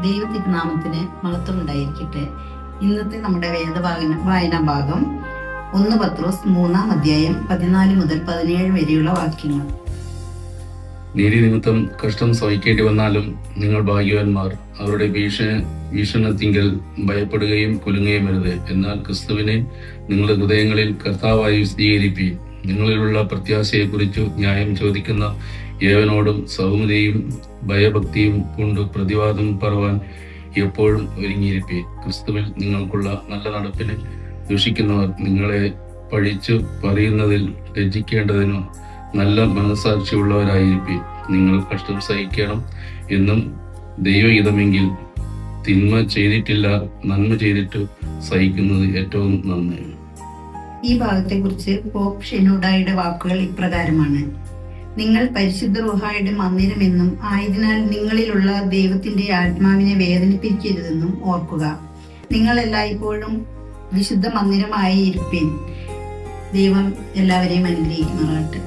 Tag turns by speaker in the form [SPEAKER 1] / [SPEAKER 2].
[SPEAKER 1] ദൈവത്തിരുനാമത്തിന് മഹത്വം ഉണ്ടായിരിക്കട്ടെ ഇന്നത്തെ നമ്മുടെ വേദവായന വായന ഭാഗം ഒന്ന് പത്രോസ് മൂന്നാം അധ്യായം പതിനാല് മുതൽ പതിനേഴ് വരെയുള്ള വാക്യങ്ങൾ.
[SPEAKER 2] നീതി നിമിത്തം കഷ്ടം സഹിക്കേണ്ടി വന്നാലും നിങ്ങൾ ഭാഗ്യവാന്മാർ. അവരുടെ ഭീഷണ ഭീഷണത്തിങ്കിൽ ഭയപ്പെടുകയും കുലുങ്ങുകയും വരുത് എന്നാൽ ക്രിസ്തുവിനെ നിങ്ങളുടെ ഹൃദയങ്ങളിൽ കർത്താവായി സ്വീകരിപ്പി നിങ്ങളിലുള്ള പ്രത്യാശയെക്കുറിച്ചു ന്യായം ചോദിക്കുന്ന ഏവനോടും സൗമ്യതയും ഭയഭക്തിയും കൊണ്ട് പ്രതിവാദം പറവാൻ എപ്പോഴും ഒരുങ്ങിയിരിപ്പി. ക്രിസ്തുവിൽ നിങ്ങൾക്കുള്ള നല്ല നടപ്പിന് ദൂഷിക്കുന്നവർ നിങ്ങളെ പഴിച്ചു പറയുന്നതിൽ ലജ്ജിക്കേണ്ടതിനോ നല്ല മനസാക്ഷിയുള്ളവരായിരിക്കും നിങ്ങൾ കഷ്ടം സഹിക്കണം എന്നും ദൈവഹിതമെങ്കിൽ തിന്മ ചെയ്തിട്ടില്ല നന്മ ചെയ്തിട്ട് സഹിക്കുന്നത് ഏറ്റവും നന്ന്
[SPEAKER 1] ഈ ഭാഗത്തെക്കുറിച്ച് പോപ്പ് ഷെനോഡായുടെ വാക്കുകൾ ഇപ്രകാരമാണ്. നിങ്ങൾ പരിശുദ്ധ റുഹായുടെ മന്ദിരമെന്നും ആയതിനാൽ നിങ്ങളിലുള്ള ദൈവത്തിന്റെ ആത്മാവിനെ വേദനിപ്പിക്കരുതെന്നും ഓർക്കുക. നിങ്ങൾ എല്ലായ്പ്പോഴും വിശുദ്ധ മന്ദിരമായി ഇരുപ്പിൻ ദൈവം എല്ലാവരെയും അനുഗ്രഹിക്കുമാറാട്ടെ